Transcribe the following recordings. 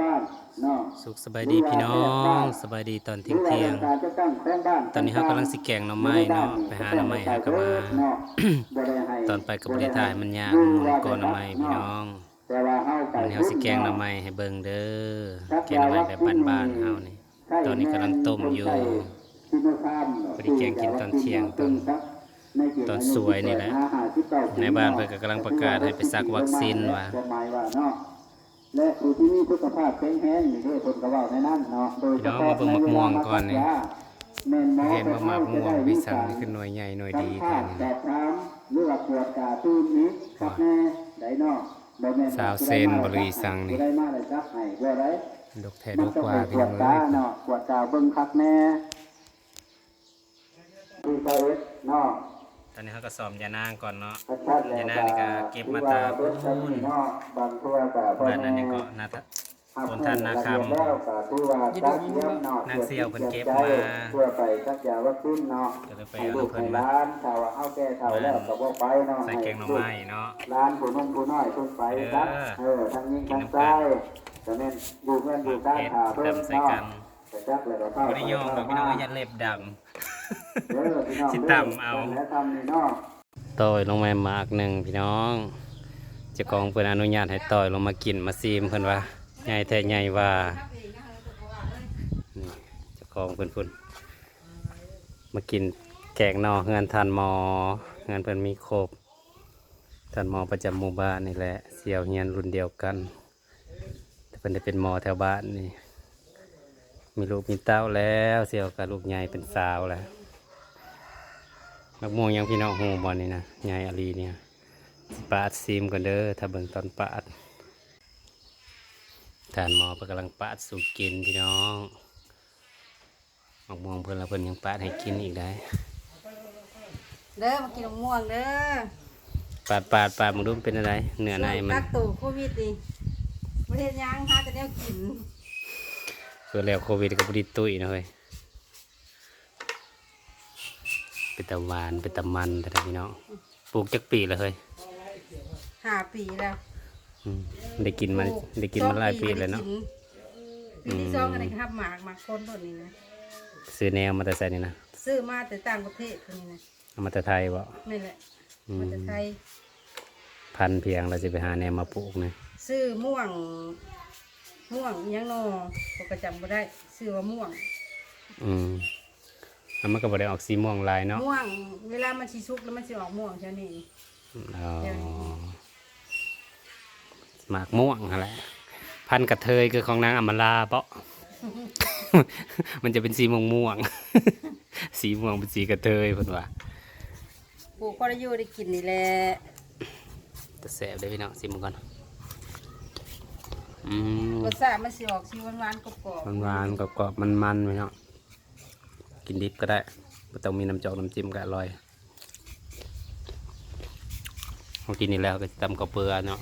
บ้านเนาะสุขสบายดีพี่น้องสบายดีตอนเที่ยงเที่ยง ตอนนี้เขากำลังสิแกงหน่อไม้เนาะไปหาหน่อไม้หาก็มาตอนไปกับบริถ่ายมันยากมันก่อนหน่อไม้พี่น้องแต่ว่าเฮาวันนี้เฮาสิแกงหน่อไม้ให้เบิ่งเด้อแกงหน่อไม้แบบบ้านๆเฮานี่ตอนนี้กำลังต้มอยู่พอดีแกงกินตอนเที่ยงตอนตอนสวยนี่แหละในบ้านเพิ่นก็กำลังประกาศให้ไปซักวัคซีนว่า และผู้ที่มีสุขภาพแข็งแรงนี่เด้อเพิ่นก็เว้าในนั้นเนาะโดยเฉพี่น้องพาะมาเบิ่งมะม่วงก่อนนี่แม่นหมอเห็นว่ามะม่วงวิสังนี่คือหน่วยใหญ่หน่วยดีแท้แท้นี่แต่ถามหรือว่าปวดกาตูนนี้ครับแน่ได้เนาะบ่แม่นสาวเซนบริสังนี่ได้มาเลยจักให้บ่ได้ดกแท้มัดนกต้องกว่าไปพี่ปวน้อดงตาเอ้ยเนาะปวดตาเบิ่งคักแน่ดีใจเอ็ดเนาะ ตอนนี้เขาก็ซ้อมยานางก่อนเนาะชัดๆแล้วยานางนี่ก็เก็บมาตาเบิ่งจังนี่เนาะบางตัวก็บ่บ้านนั้นนี่ก็นาทะคนท่านนาคำแล้วก็ถือว่าตัดเลี้ยงเนาะนางเสี่ยวเพิ่นเก็บมาเพื่อไปสักยาวัคซีนเนาะก็เลยไปให้เอาลูกเพิ่นให้มาร้านถ้าว่าเอาแก่เฒ่าแล้วก็บ่ไปเนาะใส่แกงหน่อไม้เนาะร้านผู้นุ่มผู้น้อยเพิ่นไปครับเออเออทั้งยิงทั้งซ้ายก็แม่นอยู่เพื่อนอยู่ด้านเฮ็ดขาเพิ่นดำใส่เนาะกันก็จักแล้วก็เข้าบ่ได้ยอมดอกพี่น้องยันเล็บดเด้อพี่น้องำ สิต่ำเอาแล้วทำนี่เนาะต่อยลงมามากหนึ่งพี่น้องเจ้าของเพิ่นอนุญาตให้ต่อยลงมากินมาซีมเพิ่นว่าใหญ่แท้ใหญ่ว่านี่เจ้าของเพิ่นพุ่นมากินแกงนอเฮือนทานหมอเฮือนเพิ่นมีครบทานหมอประจำหมู่บ้านนี่แหละเสี่ยวเฮียนรุ่นเดียวกัน แต่เพิ่นได้เป็นหมอแถวบ้านนี่มีลูกมีเต้าแล้วเสี่ยวกับลูกใหญ่เป็นสาวแล้ว มักม่วงยังพี่น้องหูบอลนี่นะยายอาลีเนี่ยปาดซีมก่อนเด้อถ้าเบิ่งตอนปาดทานหมอเพิ่นกำลังปาดสู่กินพี่น้องมักม่วงเพิ่นแล้วเพิ่นยังปาดให้กินอีกได้ เด้อมากินมะม่วงเด้อปาดปาดปาดมึงดูมันเป็นอะไรเนื้อในมันกักตัวโควิดนี่ประเทศยังหาแต่แนวกินเพื่อแล้วโควิดก็บ่ไดีตุ้ยนะเฮ้ย เป็นตะหวานเป็นตะมันแต่พี่น้องปลูกจักปีแล้วเฮ้ยห้าปีแล้วอืมได้กินมาได้กินมาหลายปีแล้วเนาะปีที่สองกันเลยครับหมากหมากคนตัวนี้นะซื้อแนวมาแต่ใส่นี่นะซื้อมาแต่ต่างประเทศคนนี้นะเอามาแต่ไทยบ่นี่แหละอืมมาแต่ไทยพันเพียงเราจะไปหาแนวมาปลูกนะซื้อม่วงม่วงอิหยังนอปกจำบ่ได้ ซื้อว่าม่วง อืมแล้ว มันก็บ่ได้ออกสีม่วงลายเนาะม่วง เวลามันสิสุกแล้วมันสิออกม่วงเช่นนี้อ๋อเดี๋ยวนี้หมากม่วงอะไรพันกระเทยคือของนางอำมาลาเปาะ มันจะเป็นสีม่วงม่วงๆสีม่วงเป็นสีกระเทยเพิ่นว่าปลูกพอได้อยู่ได้กินนี่แหละแต่แสบได้อพี่น้องสิมึงก่อนอืมรสชาติมันสิออกสิหวานๆกรอบมันหวานๆกรอบๆมันๆพี่น้อง กินดิบก็ได้ไม่ต้องมีน้ำจอกน้ำจิ้มก็อร่อยเรากินนี่แล้วก็ตำกระเปือเนาะ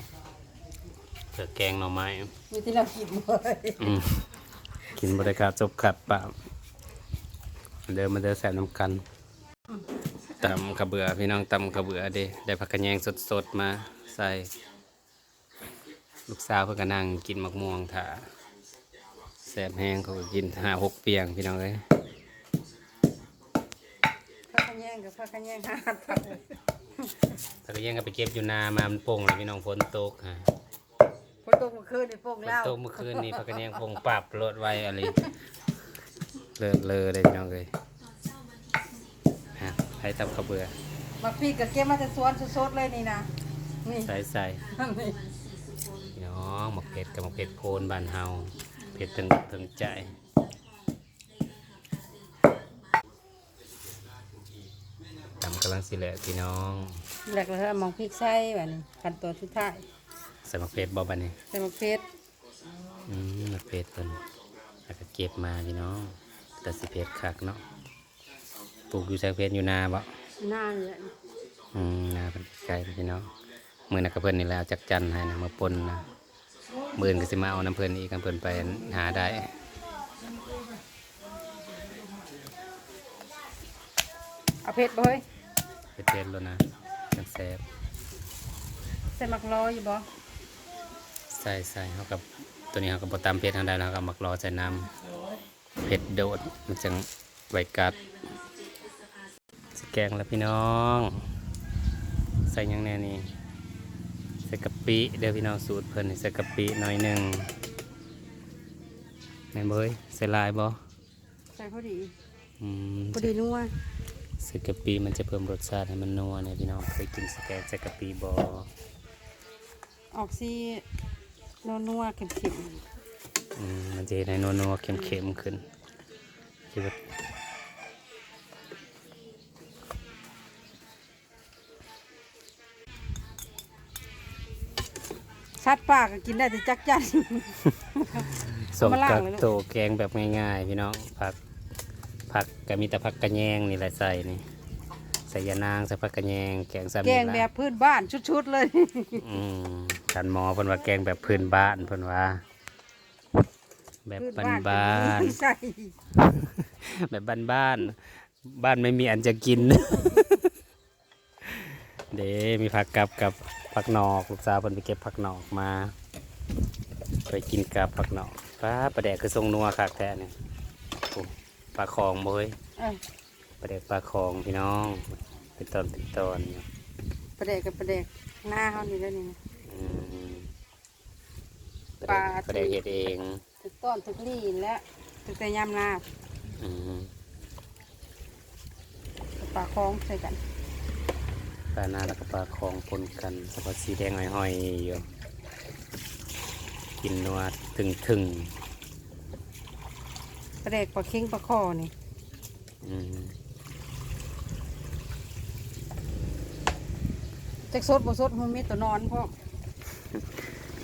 เผือแกงหน่อไม้ๆมีที่เรากินบ่อืมกินบริการจบขัดปากเดินมาเดินแสบน้ำกันตำกระเบือพี่น้องตำกระเบือเด้ได้ผักกระแยงสดๆมาใส่ ลูกสาวเพื่อก็นั่งกินมะม่วงถ่าแสบแห้งเขาก็กินห้าหกเปียงพี่น้องเลยพักกัน แย่งกับพักกันแย่งหาผักผักกระแยงก็ไปเก็บอยู่นามามันโป่งเลยพี่น้องฝนตกฮะฝนตกเมื่อคืนในโป่งฝนเล่าตกเมื่อคืนนี้ผักกระแยงโป่งปรับรถไว้อะไรเลอะเลอะเลยพี่น้องเลยฮะให้ตำกระเบือมาพี่กับเก็บมาแต่สวนสดๆเลยนี่นะนี่ใส่ใส่นี่พี่น้องหมกเผ็ดกับหมกเผ็ดโพนบ้านเฮาเผ็ดถึงถึงใจตำ กำลังสิแหละพี่น้องแหลกแล้วมองพริกใส่แบบนี้ขั้นตอนสุดท้าย ใส่หมกเผ็ดบ่บันนี้ใส่มะเพชรอืมหมกเผ็ดเพิ่นแล้วก็เก็บมาพี่น้องแต่สิเผ็ดคักเนาะปลูกอยู่ใช้เผ็ดอยู่นาบ่หน้าเนี่ยอืมนาเป็นไกลพี่น้องมือนักกับเพิ่นนี่แหล้วจักจันให้นะมาปนนะมืออนก็สิมาเอาน้ำเพิ่นอีกน้ำเพิ่นไปหาได้เอาเพชรบ่เฮ้ย เผ็ดๆแล้วนะจังแซ่บใส่มักรออยู่บ่ใส่ใส่เขากับตัวนี้เขาก็บตามเพชรทางใดแล้วก็มักรอใส่น้ำเพชรโดดมันจังไวกัดสแกงแล้วพี่น้อง ใส่หยังแน่นี่ใส่กะปิเดี๋ยวพี่น้องสูตรเพิ่นให้ใส่กะปิหน่อยหนึ่งแม่นเบยใส่หลายบ่ใส่พอดีอืมพอดีนัวใส่กะปิมันจะเพิ่มรสชาติให้มันนัวเนี่ยพี่น้องเคยกินสแกงใส่กะปิบ่ออกซีนัวนัวๆเข็มอืมมันจะเห็นให้นัวๆเค็มๆขึ้นคิดว่าๆชัดปากก็กินได้แต่จักจันสมมาล่างกับเลยลูกโตแกงแบบง่ายๆ พี่น้องผัก ผักก็มีแต่ผักกระแยงนี่แหละใส่นี่ใส่ยานางใส่ผักกระแยงแกงซ้ำแกนี่งละแบบพื้นบ้านชุดๆเลยอืมท่านหมอเพิ่นว่าแกงแบบพื้นบ้านเพิ่นว่า แบบพื้บ้านก็มีใส่ๆแบบบ้านบ้านๆบ้านไม่มีอันจะกิน เด้มีผักกับกับผักนอกลูกสาวเพิ่นไปเก็บผักนอกมา ไปกินกับผักนอกป้าประแดกคือทรงนัวคักแท้เนี่ยโอ้ ปลาคองบ่เฮ้ยเอ้ยประเด็กปลาคองพี่น้อง เป็นตอนเป็นตอนอยู่ประเดกกับประเดกหน้าเขานี่แล้วนี่นะอืมปลาประเด็กเห็ดเองถึกต้นถึกลีนและถึกแต่ยำนาอืมกับปลาคล้องใส่กันปลาหน้าแล้วก็ปลาคองปนกันสะพัดสีแดงห้อยๆอยู่กินนัวถึงถึง ประเดกปลาเค็งปลาคอนี่ๆอืมจักสดบ่สดมันมีตัวนอนพ่อ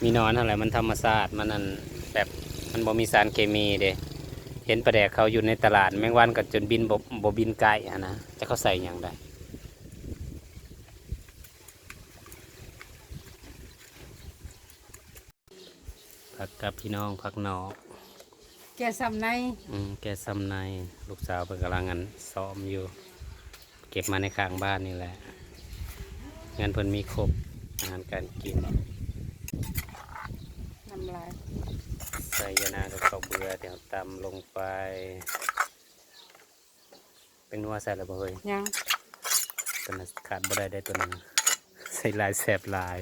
มีนอนเท่าไรมันธรรมชาติมันนั่นแบบมันบ่มีสารเคมีเด้เห็นปลาแดกเขาอยู่ในตลาด แมงวันก็จนบินบ่บ่บินไกลอะนะจะเขาใส่หยังได้ผักกับพี่น้องผักนอก แกซ้ำในอืมแกซ้ำในลูกสาวเพิ่นกำลังงานซ้อมอยู่ เก็บมาในข้างบ้านนี่แหละงานเพิ่นมีครบอาหารการกินน้ำลายใส่ยานากับข้าวเบื่อเดี๋ยวตำลงไป เป็นนัวใส่แล้วบ่เฮ้ยยังตัวนั้นขาดบ่ได้ได้ตัวนั้นใส่หลายแสบหลาย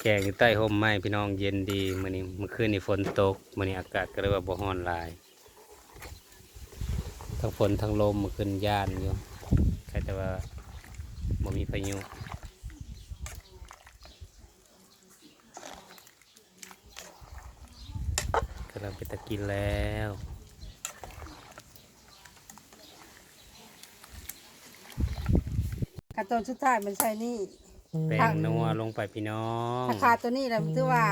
แกงอยู่ใต้ห่มไม้พี่น้องเย็นดีมื้อนี้เมื่อคืนนี่ฝนตกมื้อนี้อากาศก็เลยว่าบ่ร้อนหลายทั้งฝนทั้งลมเมื่อคืนย่านอยู่แค่แต่ว่าบ่มีพายุกำลังไปตะกินแล้วขั้นตอนสุดท้ายมันใส่นี่ แป้ผังกนัวลงไปพี่น้องถ้าขาดตัวนี้แหละถือว่า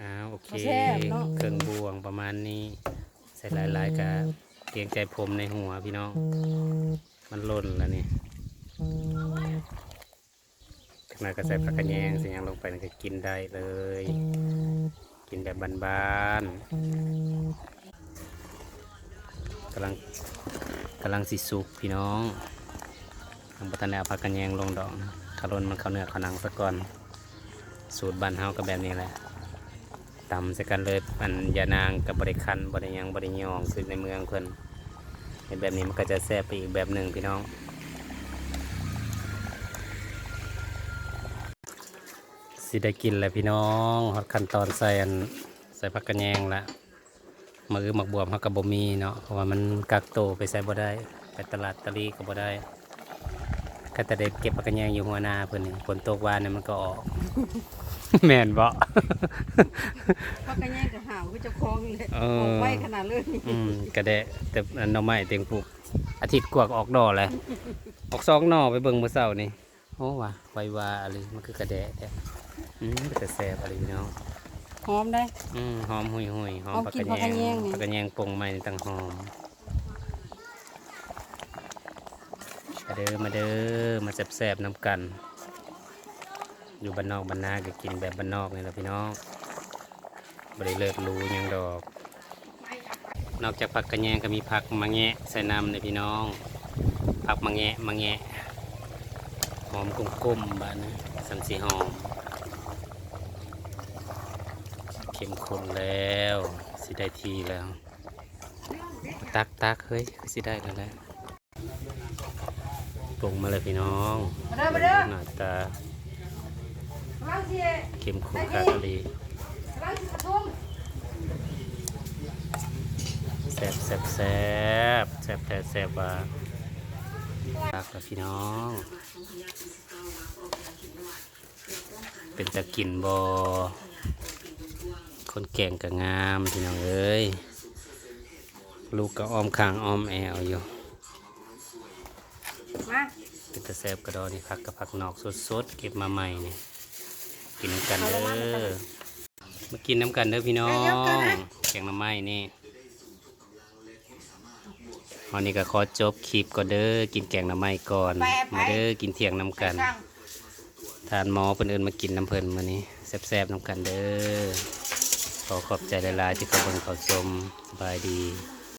อ้าวโอเคแซ่บเนอะเครื่องบวงประมาณนี้ใส่หลายๆกับเกรงใจผมในหัวพี่น้อง มันหล่นแล้วนี่ขนาดก็ใส่ผักกระแยงสิ่งอย่างลงไปมันก็กินได้เลย กินแบบบ้านๆกำลังกำลังสิสุกพี่น้องทางปัตนาผักกระแยงลงดอก ขารนมันเข้าเนื้อเข้าหนังซะก่อน สูตรบ้านเฮาก็แบบนี้แหละตำใส่กันเลยอันยานางกับบริคันบริยังบริยองคือในเมืองเพิ่นเห็นแบบนี้มันก็จะแซ่บไปอีกแบบหนึ่งพี่น้องสิได้กินแล้วพี่น้องฮอดขั้นตอนใส่อันใส่ผักกระแยงละมือหมักบวมเฮาก็บ่มีเนาะเพราะว่ามันกักโตไปใส่บ่ได้ ไปตลาดตะลีก็บ่ได้ ก็แต่ได้เก็บผักกระแยงอยู่หัวหน้าเพิ่นนี่ฝนตกวานเนี่ยมันก็ออก แม่นบ่เพราะกันแย่งกับหาวก็จะคล้องเลยเออออกไว้ขนาดเลยอืมก็ได้แต่อันหน่อไม้เต็งปลูกอาทิตย์กว่าก็ออกดอกเลยออกสองหน่อไปเบิ่งมื้อเช้านี่โอ้ว่ะไวว่าอะไรมันคือกระแดะแท้อืมแต่แซ่บอะไรพี่น้องหอมได้ อืมหอมหุยหุยหอมหอมผักกลิ่กนระผักแยกระแยงงนี่ ผักกระแยงปรุงใหม่ต่างหอมมา เด้อมาเด้อมาแซ่บๆน้ำกัน อยู่บ้านนอกบ้านนาก็กินแบบบ้านนอกนี่แหละพี่น้องบริเลิศรู้ยังดอก นอกจากผักกระแยงก็มีผักมะแงะใส่น้ำเลยพี่น้องผักมะแงะมะแงะหอมกุ้มๆบ้านนะสันสีหอมเข้มข้นแล้วสิได้ทีแล้ว ตักตักเฮ้ยสิได้แล้วแหละ ปรุงมาเลยพี่น้องมาเด้อมาเด้อหน้าตาล้างสิเข้มข้นคักเลยล้างสิกระทุ่มแซ่บแซ่บแซ่บแซ่บแต่แซ่บว่าตักแล้วพี่น้อง เป็นตะกินบอคนแก่งก็งามพี่น้องเอ้ยลูกก็อ้อมคางอ้อมแอวอยู่ มาเป็นตะแซบกระดอนี่ผักกับผักนอกสดๆเก็บมาใหม่นี่กินน้ำกันเด้อมากินน้ำกันเด้อพี่น้องแกงหน้ำไม้นี่วันนี้ก็ขอจบคลิปก่อนเด้อกินแกงหน้ำไม้ก่อนมาเด้อกินเที่ยงน้ำกันช่างทานหมอเพิ่นเอิ้นมากินน้ำเพิ่นมื้อนี้แซ่บๆน้ำกันเด้อขอขอบใจหลายๆที่เข้าเบิ่งเข้าชมสบายดี